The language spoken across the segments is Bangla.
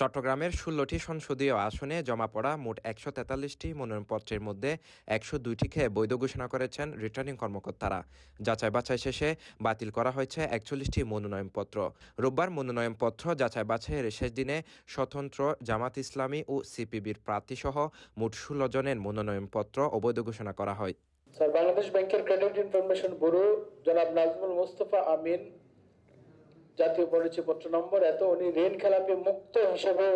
চট্টগ্রামের ষোলোটি সংসদীয় আসনে জমা পড়া মোট একশো তেতাল্লিশটি মনোনয়নপত্রের মধ্যে একশো দুইটিকে বৈধ ঘোষণা করেছেন রিটার্নিং কর্মকর্তারা। যাচাই বাছাই শেষে বাতিল করা হয়েছে একচল্লিশটি মনোনয়নপত্র। রোববার মনোনয়নপত্র যাচাই বাছাইয়ের শেষ দিনে স্বতন্ত্র জামাত ইসলামী ও সিপিবির প্রার্থীসহ মোট ষোলো জনের মনোনয়নপত্র অবৈধ ঘোষণা করা হয়। স্যার, বাংলাদেশ ব্যাংকের ক্রেডিট ইনফরমেশন ব্যুরো জনাব নাজমুল মোস্তফা আমিন জাতীয় পরিচয় পত্র নম্বর এত উনি ঋণ খেলাপি মুক্ত হিসেবে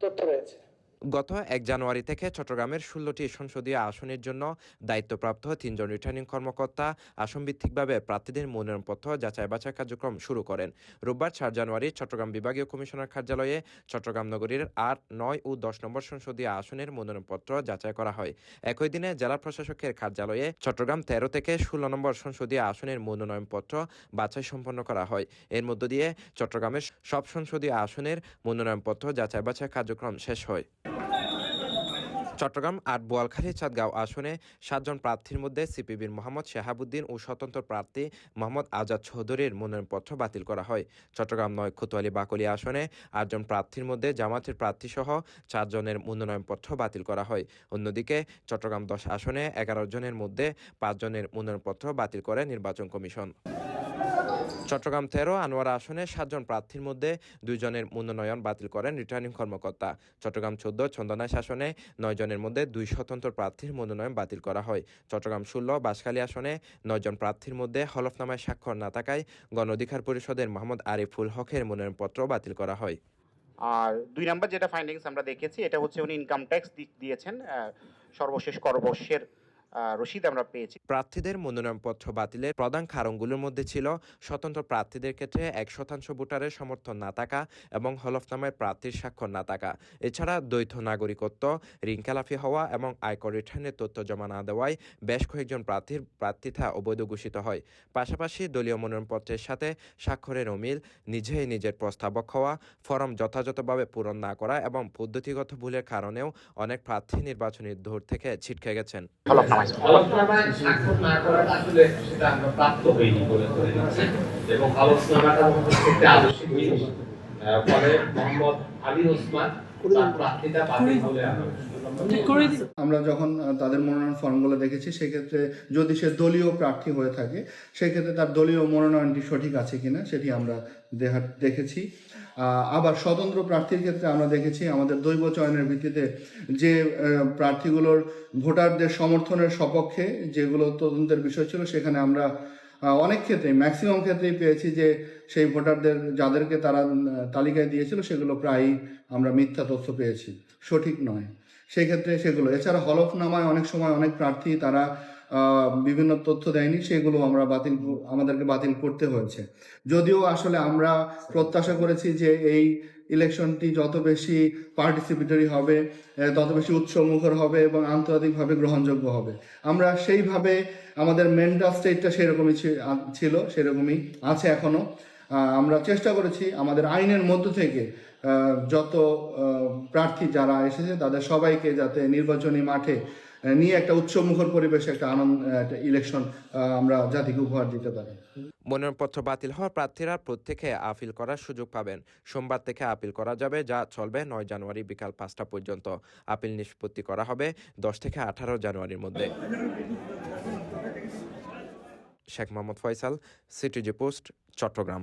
তথ্য রয়েছে। গত এক জানুয়ারি থেকে চট্টগ্রামের ষোলোটি সংসদীয় আসনের জন্য দায়িত্বপ্রাপ্ত তিনজন রিটার্নিং কর্মকর্তা আসনভিত্তিকভাবে প্রার্থীদের মনোনয়নপত্র যাচাই বাছাই কার্যক্রম শুরু করেন। রোববার চার জানুয়ারি চট্টগ্রাম বিভাগীয় কমিশনার কার্যালয়ে চট্টগ্রাম নগরীর আট, নয় ও দশ নম্বর সংসদীয় আসনের মনোনয়নপত্র যাচাই করা হয়। একই দিনে জেলা প্রশাসকের কার্যালয়ে চট্টগ্রাম তেরো থেকে ষোলো নম্বর সংসদীয় আসনের মনোনয়নপত্র বাছাই সম্পন্ন করা হয়। এর মধ্য দিয়ে চট্টগ্রামের সব সংসদীয় আসনের মনোনয়নপত্র যাচাই বাছাই কার্যক্রম শেষ হয়। চট্টগ্রাম আট বোয়ালখালী চাঁদগাঁও আসনে সাতজন প্রার্থীর মধ্যে সিপিবির মোহাম্মদ শাহাবুদ্দিন ও স্বতন্ত্র প্রার্থী মোহাম্মদ আজাদ চৌধুরীর মনোনয়নপত্র বাতিল করা হয়। চট্টগ্রাম নয়, কোতোয়ালি, বাকলি আসনে আটজন প্রার্থীর মধ্যে জামাতের প্রার্থীসহ চারজনের মনোনয়নপত্র বাতিল করা হয়। অন্যদিকে চট্টগ্রাম দশ আসনে এগারো জনের মধ্যে পাঁচজনের মনোনয়নপত্র বাতিল করে নির্বাচন কমিশন। চট্টগ্রাম তেরো আনোয়ারা আসনে সাতজন প্রার্থীর মধ্যে দুইজনের মনোনয়ন বাতিল করেন রিটার্নিং কর্মকর্তা। চট্টগ্রাম চোদ্দ চন্দনা শাসনে নয় জনের মধ্যে দুই স্বতন্ত্র প্রার্থীর মনোনয়ন বাতিল করা হয়। চট্টগ্রাম ষোলো, বাঁশখালী আসনে নয়জন প্রার্থীর মধ্যে হলফনামায় স্বাক্ষর না থাকায় গণ অধিকার পরিষদের মোহাম্মদ আরিফুল হকের মনোনয়নপত্র বাতিল করা হয়। আর দুই নাম্বার যেটা ফাইন্ডিংস আমরা দেখেছি, এটা হচ্ছে উনি ইনকাম ট্যাক্স দিয়েছেন সর্বশেষ করবর্ষের রসিদ আমরা পেয়েছি। প্রার্থীদের মনোনয়নপত্র বাতিলের প্রধান কারণগুলোর মধ্যে ছিল স্বতন্ত্র প্রার্থীদের ক্ষেত্রে এক শতাংশ ভোটারের সমর্থন না থাকা এবং হলফনামায় প্রার্থীর স্বাক্ষর না থাকা। এছাড়া দ্বৈত নাগরিকত্ব ঋণখেলাফি হওয়া এবং আয়কর রিটার্নের তথ্য জমা না দেওয়ায় বেশ কয়েকজন প্রার্থীর প্রার্থিতা অবৈধ ঘোষিত হয়। পাশাপাশি দলীয় মনোনয়নপত্রের সাথে স্বাক্ষরের অমিল নিজেই নিজের প্রস্তাবক হওয়া ফরম যথাযথভাবে পূরণ না করা এবং পদ্ধতিগত ভুলের কারণেও অনেক প্রার্থী নির্বাচনী দৌড় থেকে ছিটকে গেছেন। হলফনামায় স্বাক্ষর না করাটা আসলে সেটা আমরা প্রাপ্ত হইনি বলে ধরে এবং হচ্ছে একটি আবশ্যিক জিনিস ফলে মোহাম্মদ আলী ওসমান আমরা আমরা যখন তাদের মনোনয়ন ফর্মগুলো দেখেছি সেক্ষেত্রে যদি সে দলীয় প্রার্থী হয়ে থাকে সেক্ষেত্রে তার দলীয় মনোনয়নটি সঠিক আছে কিনা সেটি আমরা দেখেছি। আবার স্বতন্ত্র প্রার্থীর ক্ষেত্রে আমরা দেখেছি আমাদের দৈব চয়নের ভিত্তিতে যে আহ, প্রার্থীগুলোর ভোটারদের সমর্থনের সপক্ষে যেগুলো তদন্তের বিষয় ছিল সেখানে আমরা অনেক ক্ষেত্রে ম্যাক্সিমাম ক্ষেত্রেই পেয়েছি যে সেই ভোটারদের, যাদেরকে তারা তালিকায় দিয়েছিল, সেগুলো প্রায়ই আমরা মিথ্যা তথ্য পেয়েছি। সঠিক নয়। সেক্ষেত্রে সেগুলো। এছাড়া হলফনামায় অনেক সময় অনেক প্রার্থী তারা বিভিন্ন তথ্য দেয়নি সেগুলো আমরা বাতিল আমাদেরকে বাতিল করতে হয়েছে। যদিও আসলে আমরা প্রত্যাশা করেছি যে এই ইলেকশনটি যত বেশি পার্টিসিপেটরি হবে তত বেশি উৎসমুখর হবে এবং আন্তর্জাতিকভাবে গ্রহণযোগ্য হবে। আমরা সেইভাবে আমাদের মেন্টাল স্টেটটা সেরকমই ছিল সেরকমই আছে এখনও। আহ, আমরা চেষ্টা করেছি আমাদের আইনের মধ্য থেকে যত প্রার্থী যারা এসেছে তাদের সবাইকে যাতে নির্বাচনী মাঠে নিয়ে একটা উৎসবমুখর পরিবেশে একটা আনন্দ একটা ইলেকশন আমরা জাতিকে উপহার দিতে পারি। মনোনয়নপত্র বাতিল হওয়া প্রার্থীরা প্রত্যেকে আপিল করার সুযোগ পাবেন। সোমবার থেকে আপিল করা যাবে, যা চলবে নয় জানুয়ারি বিকাল পাঁচটা পর্যন্ত। আপিল নিষ্পত্তি করা হবে দশ থেকে আঠারো জানুয়ারির মধ্যে। Sheikh Mohammad Faisal, CTG post, Chattogram.